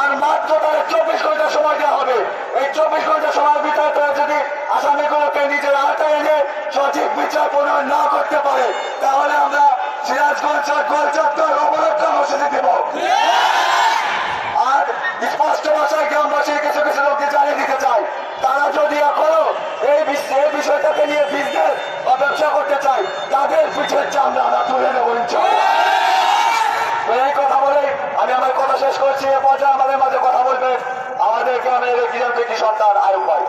আর মাত্র তারা চব্বিশ ঘণ্টা সময় দেওয়া হবে। এই চব্বিশ ঘণ্টা সময়ের ভিতরে তারা যদি আসামিগুলোকে নিজের আওতায় এনে সঠিক বিচার প্রণয়ন না করতে পারে তাহলে আমরা সিরাজগঞ্জ গোল চত্বর অবরোধ কর্মসূচি দেব। আর স্পষ্ট ভাষায় গ্রামবাসীর কিছু কিছু লোককে জানিয়ে দিতে চাই, তারা যদি এখনও এই এই বিষয়টাকে নিয়ে বিজনেস বা ব্যবসা করতে চায়, তাদের পিছের চামড়া আমরা তুলে নেব এই কথা বলে আমি আমার কথা শেষ করছি। এ পর্যায়ে আমাদের মাঝে কথা বলবেন আমাদের গ্রামের কি সন্তান আয়ুব ভাই